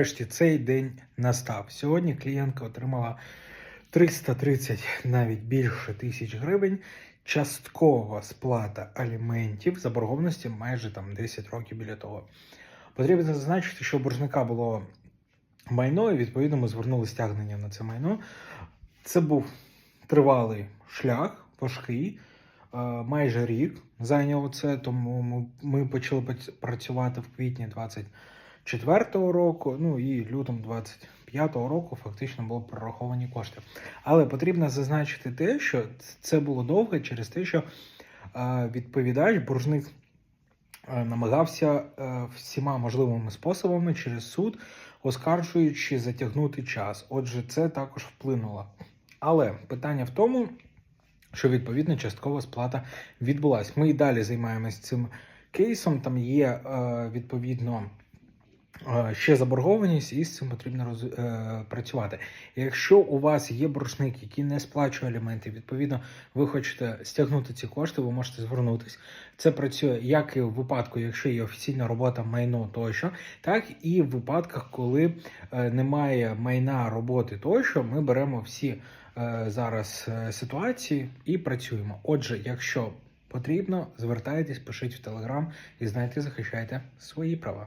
Нарешті цей день настав. Сьогодні клієнтка отримала 330, навіть більше тисяч гривень. Часткова сплата аліментів заборгованості майже там 10 років біля того. Потрібно зазначити, що у боржника було майно, і відповідно ми звернули стягнення на це майно. Це був тривалий шлях, важкий, е, майже рік зайняло це, тому ми, почали працювати в квітні 24-го року, ну і лютом 25-го року фактично було прораховані кошти. Але потрібно зазначити те, що це було довго через те, що е, відповідач, боржник е, намагався е, всіма можливими способами через суд, оскаржуючи затягнути час. Отже, це також вплинуло. Але питання в тому, що відповідно часткова сплата відбулась. Ми і далі займаємось цим кейсом. Там є відповідно ще заборгованість, і з цим потрібно роз, е, працювати. Якщо у вас є боржник, який не сплачує аліменти, відповідно, ви хочете стягнути ці кошти, ви можете звернутися. Це працює як і в випадку, якщо є офіційна робота майно тощо, так і в випадках, коли е, немає майна роботи тощо, ми беремо всі е, зараз ситуації і працюємо. Отже, якщо потрібно, звертайтесь, пишіть в Телеграм і знайте, захищайте свої права.